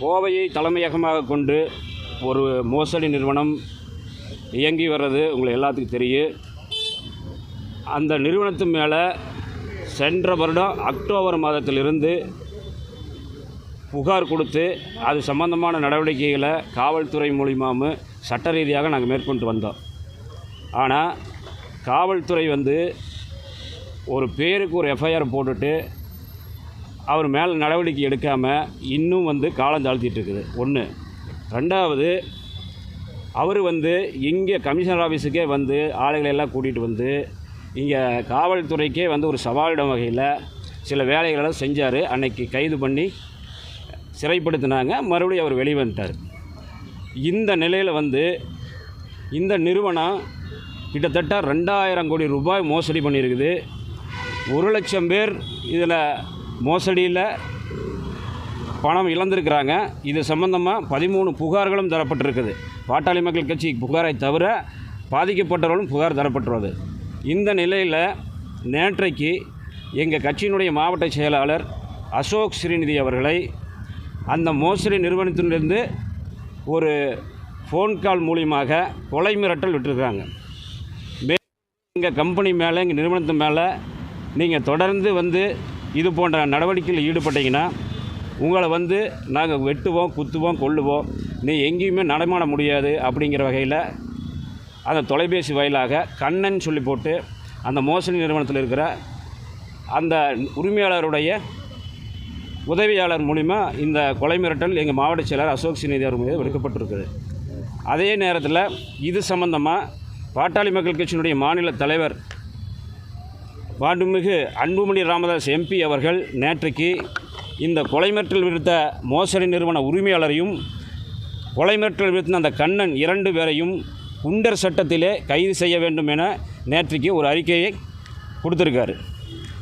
கோவையை தலைமையகமாக கொண்டு ஒரு மோசடி நிறுவனம் இயங்கி வர்றது உங்களுக்கு எல்லாத்துக்கும் தெரியும். அந்த நிறுவனத்து மேலே சென்ற வருடம் அக்டோபர் மாதத்திலிருந்து புகார் கொடுத்து அது சம்பந்தமான நடவடிக்கைகளை காவல்துறை மூலியமாகவும் சட்ட ரீதியாக நாங்கள் மேற்கொண்டு வந்தோம். ஆனால் காவல்துறை வந்து ஒரு பேருக்கு ஒரு எஃப்ஐஆர் போட்டுட்டு அவர் மேலே நடவடிக்கை எடுக்காமல் இன்னும் வந்து காலம் தாழ்த்திட்டு இருக்குது ஒன்று ரெண்டாவது அவர் வந்து இங்கே கமிஷனர் ஆஃபீஸுக்கே வந்து ஆளுகளை எல்லாம் கூட்டிகிட்டு வந்து இங்கே காவல்துறைக்கே வந்து ஒரு சவாலிடம் வகையில் சில வேலைகளை செஞ்சார். அன்னைக்கு கைது பண்ணி சிறைப்படுத்தினாங்க. மறுபடியும் அவர் வெளிவந்துட்டார் இந்த நிலையில் வந்து இந்த நிறுவனம் கிட்டத்தட்ட ரெண்டாயிரம் கோடி ரூபாய் மோசடி பண்ணியிருக்குது ஒரு லட்சம் பேர் இதில் மோசடியில் பணம் இழந்திருக்கிறாங்க. இது சம்பந்தமாக பதிமூணு புகார்களும் தரப்பட்டிருக்குது. பாட்டாளி மக்கள் கட்சி புகாரை தவிர பாதிக்கப்பட்டவர்களும் புகார் தரப்பட்டுள்ளது. இந்த நிலையில் நேற்றைக்கு எங்கள் கட்சியினுடைய மாவட்ட செயலாளர் அசோக் ஸ்ரீநிதி அவர்களை அந்த மோசடி நிறுவனத்திலிருந்து ஒரு ஃபோன் கால் மூலியமாக கொலை மிரட்டல் விட்டுருக்காங்க எங்கள் கம்பெனி மேலே எங்கள் நிறுவனத்து மேலே நீங்கள் தொடர்ந்து வந்து இது போன்ற நடவடிக்கையில் ஈடுபட்டீங்கன்னா உங்களை வந்து நாங்கள் வெட்டுவோம் குத்துவோம் கொல்லுவோம். நீ எங்கேயுமே நடமாட முடியாது அப்படிங்கிற வகையில் அந்த தொலைபேசி வாயிலாக கண்ணன் சொல்லி போட்டு அந்த மோசடி நிறுவனத்தில் இருக்கிற அந்த உரிமையாளருடைய உதவியாளர் மூலிமா இந்த கொலை மிரட்டல் எங்கள் மாவட்ட செயலர் அசோக் சிநேதி அவர் மீது விடுக்கப்பட்டிருக்குது. அதே நேரத்தில் இது சம்பந்தமாக பாட்டாளி மக்கள் கட்சியினுடைய மாநில தலைவர் மாண்புமிகு அன்புமணி ராமதாஸ் எம்பி அவர்கள் நேற்றைக்கு இந்த கொலை மிரட்டல் விடுத்த மோசடி நிறுவன உரிமையாளரையும் கொலை மிரட்டல் விடுத்த அந்த கண்ணன் இரண்டு பேரையும் குண்டர் சட்டத்திலே கைது செய்ய வேண்டும் என நேற்றைக்கு ஒரு அறிக்கையை கொடுத்துருக்காரு.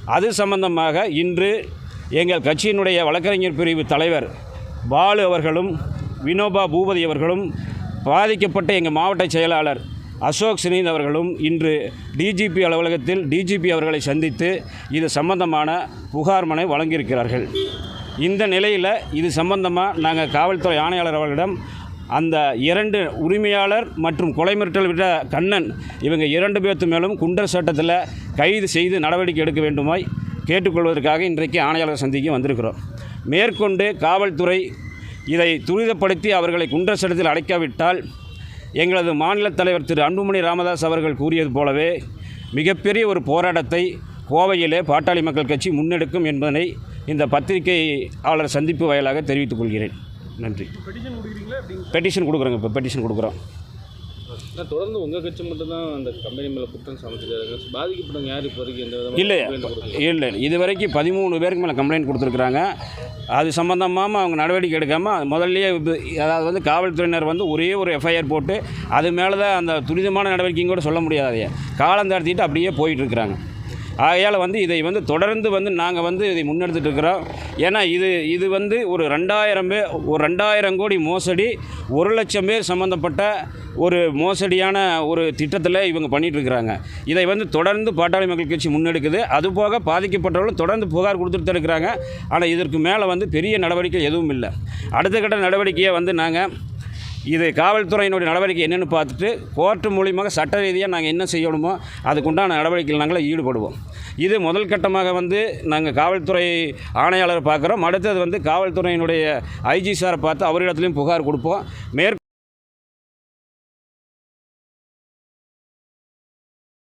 அது சம்பந்தமாக இன்று எங்கள் கட்சியினுடைய வழக்கறிஞர் பிரிவு தலைவர் பாலு அவர்களும் வினோபா பூபதி அவர்களும் பாதிக்கப்பட்ட எங்கள் மாவட்ட செயலாளர் அசோக் சினீத் அவர்களும் இன்று டிஜிபி அலுவலகத்தில் டிஜிபி அவர்களை சந்தித்து இது சம்பந்தமான புகார் மனை வழங்கியிருக்கிறார்கள். இந்த நிலையில் இது சம்பந்தமாக நாங்கள் காவல்துறை ஆணையாளர் அவர்களிடம் அந்த இரண்டு உரிமையாளர் மற்றும் கொலை மிரட்டல் விட கண்ணன் இவங்க இரண்டு பேர்த்து மேலும் குண்டர் சட்டத்தில் கைது செய்து நடவடிக்கை எடுக்க வேண்டுமாய் கேட்டுக்கொள்வதற்காக இன்றைக்கு ஆணையாளர் சந்திக்க வந்திருக்கிறோம். மேற்கொண்டு காவல்துறை இதை துரிதப்படுத்தி அவர்களை குண்டர் சட்டத்தில் அடைக்காவிட்டால் எங்களது மாநில தலைவர் திரு அன்புமணி ராமதாஸ் அவர்கள் கூறியது போலவே மிகப்பெரிய ஒரு போராட்டத்தை கோவையிலே பாட்டாளி மக்கள் கட்சி முன்னெடுக்கும் என்பதனை இந்த பத்திரிகையாளர் சந்திப்பு வாயிலாக தெரிவித்துக் கொள்கிறேன். நன்றி. பெட்டிஷன் கொடுக்குறோங்க இப்போ பெட்டிஷன் கொடுக்குறோம். நான் தொடர்ந்து உங்கள் கட்சி மட்டும்தான் அந்த கம்பெனி மேலே குற்றம் சமைச்சிருக்காங்க பாதிக்கப்பட்டவங்க யார் இப்போ வரைக்கும் எந்த விதமான இல்லை? இல்லை. இது வரைக்கும் பதிமூணு பேருக்கு மேலே கம்ப்ளைண்ட் கொடுத்துருக்குறாங்க. அது சம்மந்தமாக அவங்க நடவடிக்கை எடுக்காமல் முதல்லயே அதாவது வந்து காவல்துறையினர் வந்து ஒரே ஒரு எஃப்ஐஆர் போட்டு அது மேலே தான் அந்த துரிதமான நடவடிக்கையும் கூட சொல்ல முடியாது. காலம் தாழ்த்திட்டு அப்படியே போயிட்டு இருக்கிறாங்க. ஆகையால் வந்து இதை வந்து தொடர்ந்து வந்து நாங்கள் வந்து இதை முன்னெடுத்துட்டு இருக்கிறோம். ஏன்னா இது இது வந்து ஒரு ரெண்டாயிரம் பேர் ஒரு ரெண்டாயிரம் கோடி மோசடி ஒரு லட்சம் பேர் சம்மந்தப்பட்ட ஒரு மோசடியான ஒரு திட்டத்தில் இவங்க பண்ணிட்டு இருக்கிறாங்க. இதை வந்து தொடர்ந்து பாட்டாளி மக்கள் கட்சி முன்னெடுக்குது. அதுபோக பாதிக்கப்பட்டவர்களும் தொடர்ந்து புகார் கொடுத்துட்டு தான் இருக்கிறாங்க. ஆனால் இதற்கு மேலே வந்து பெரிய நடவடிக்கை எதுவும் இல்லை. அடுத்த கட்ட நடவடிக்கையை வந்து நாங்கள் இது காவல்துறையினுடைய நடவடிக்கை என்னென்னு பார்த்துட்டு கோர்ட்டு மூலியமாக சட்ட ரீதியாக நாங்கள் என்ன செய்யணுமோ அதுக்குண்டான நடவடிக்கையில் நாங்கள் ஈடுபடுவோம். இது முதல் கட்டமாக வந்து நாங்கள் காவல்துறை ஆணையாளர் பார்க்குறோம். அடுத்தது வந்து காவல்துறையினுடைய ஐஜி சாரை பார்த்து அவரிடத்துலையும் புகார் கொடுப்போம். மேற்கொண்டு